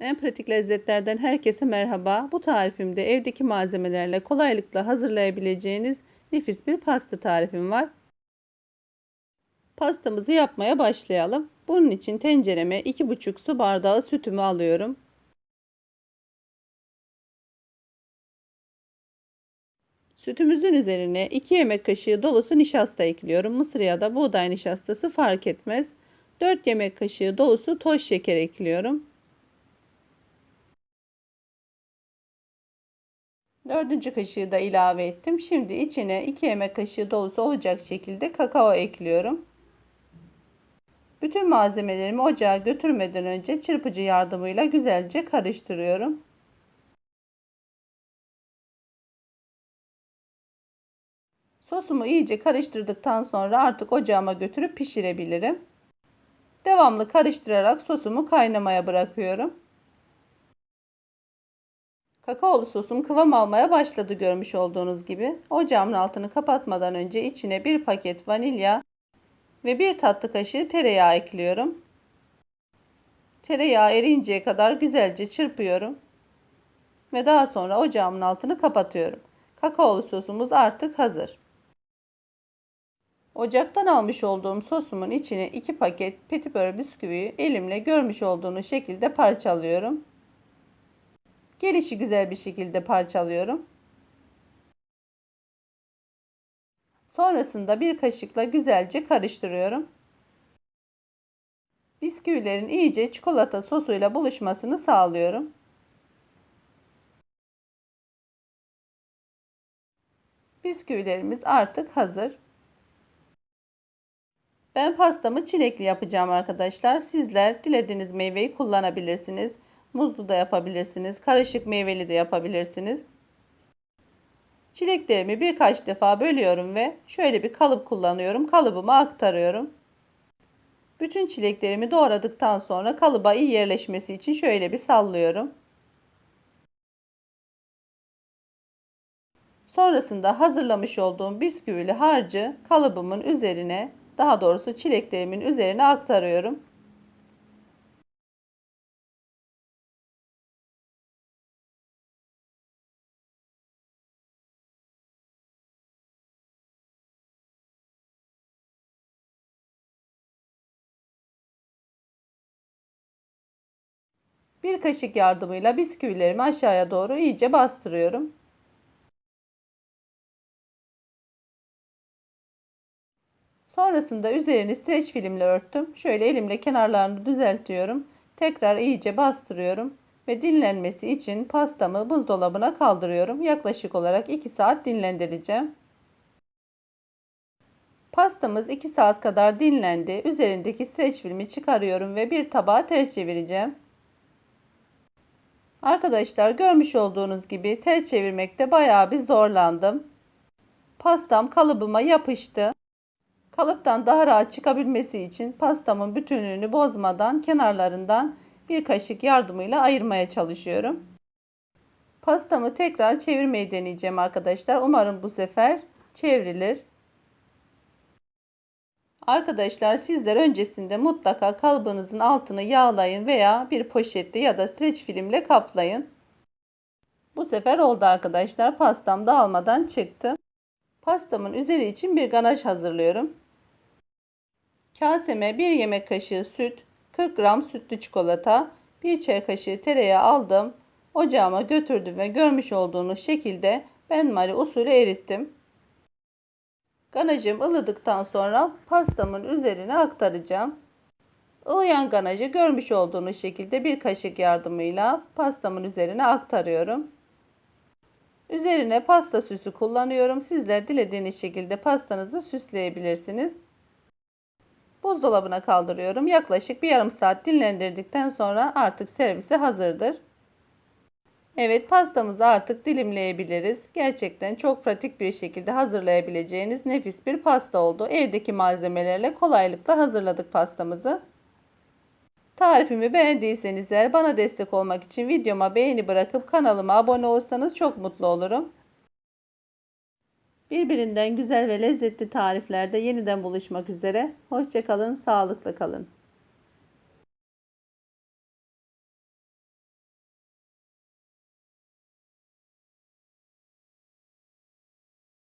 En pratik lezzetlerden herkese merhaba. Bu tarifimde evdeki malzemelerle kolaylıkla hazırlayabileceğiniz nefis bir pasta tarifim var. Pastamızı yapmaya başlayalım. Bunun için tencereme 2,5 su bardağı sütümü alıyorum. Sütümüzün üzerine 2 yemek kaşığı dolusu nişasta ekliyorum. Mısır ya da buğday nişastası fark etmez. 4 yemek kaşığı dolusu toz şeker ekliyorum. Dördüncü kaşığı da ilave ettim. Şimdi içine 2 yemek kaşığı dolusu olacak şekilde kakao ekliyorum. Bütün malzemelerimi ocağa götürmeden önce çırpıcı yardımıyla güzelce karıştırıyorum. Sosumu iyice karıştırdıktan sonra artık ocağıma götürüp pişirebilirim. Devamlı karıştırarak sosumu kaynamaya bırakıyorum. Kakaolu sosum kıvam almaya başladı görmüş olduğunuz gibi. Ocağımın altını kapatmadan önce içine bir paket vanilya ve bir tatlı kaşığı tereyağı ekliyorum. Tereyağı eriyinceye kadar güzelce çırpıyorum. Ve daha sonra ocağımın altını kapatıyorum. Kakaolu sosumuz artık hazır. Ocaktan almış olduğum sosumun içine 2 paket petibör bisküviyi elimle görmüş olduğunuz şekilde parçalıyorum. Gelişi güzel bir şekilde parçalıyorum. Sonrasında bir kaşıkla güzelce karıştırıyorum. Bisküvilerin iyice çikolata sosuyla buluşmasını sağlıyorum. Bisküvilerimiz artık hazır. Ben pastamı çilekli yapacağım arkadaşlar. Sizler dilediğiniz meyveyi kullanabilirsiniz. Muzlu da yapabilirsiniz. Karışık meyveli de yapabilirsiniz. Çileklerimi birkaç defa bölüyorum ve şöyle bir kalıp kullanıyorum. Kalıbıma aktarıyorum. Bütün çileklerimi doğradıktan sonra kalıba iyi yerleşmesi için şöyle bir sallıyorum. Sonrasında hazırlamış olduğum bisküvili harcı kalıbımın üzerine, daha doğrusu çileklerimin üzerine aktarıyorum. Bir kaşık yardımıyla bisküvilerimi aşağıya doğru iyice bastırıyorum. Sonrasında üzerini streç filmle örttüm. Şöyle elimle kenarlarını düzeltiyorum. Tekrar iyice bastırıyorum ve dinlenmesi için pastamı buzdolabına kaldırıyorum. Yaklaşık olarak 2 saat dinlendireceğim. Pastamız 2 saat kadar dinlendi. Üzerindeki streç filmi çıkarıyorum ve bir tabağa ters çevireceğim. Arkadaşlar görmüş olduğunuz gibi ters çevirmekte bayağı bir zorlandım. Pastam kalıbıma yapıştı. Kalıptan daha rahat çıkabilmesi için pastamın bütünlüğünü bozmadan kenarlarından bir kaşık yardımıyla ayırmaya çalışıyorum. Pastamı tekrar çevirmeyi deneyeceğim arkadaşlar. Umarım bu sefer çevrilir. Arkadaşlar sizler öncesinde mutlaka kalıbınızın altını yağlayın veya bir poşette ya da streç filmle kaplayın. Bu sefer oldu arkadaşlar. Pastam dağılmadan çıktı. Pastamın üzeri için bir ganaj hazırlıyorum. Kaseme 1 yemek kaşığı süt, 40 gram sütlü çikolata, 1 çay kaşığı tereyağı aldım. Ocağıma götürdüm ve görmüş olduğunuz şekilde benmari usulü erittim. Ganajım ılıdıktan sonra pastamın üzerine aktaracağım. Ilıyan ganajı görmüş olduğunuz şekilde bir kaşık yardımıyla pastamın üzerine aktarıyorum. Üzerine pasta süsü kullanıyorum. Sizler dilediğiniz şekilde pastanızı süsleyebilirsiniz. Buzdolabına kaldırıyorum. Yaklaşık bir yarım saat dinlendirdikten sonra artık servise hazırdır. Evet pastamızı artık dilimleyebiliriz. Gerçekten çok pratik bir şekilde hazırlayabileceğiniz nefis bir pasta oldu. Evdeki malzemelerle kolaylıkla hazırladık pastamızı. Tarifimi beğendiyseniz eğer bana destek olmak için videoma beğeni bırakıp kanalıma abone olursanız çok mutlu olurum. Birbirinden güzel ve lezzetli tariflerde yeniden buluşmak üzere. Hoşçakalın, sağlıkla kalın.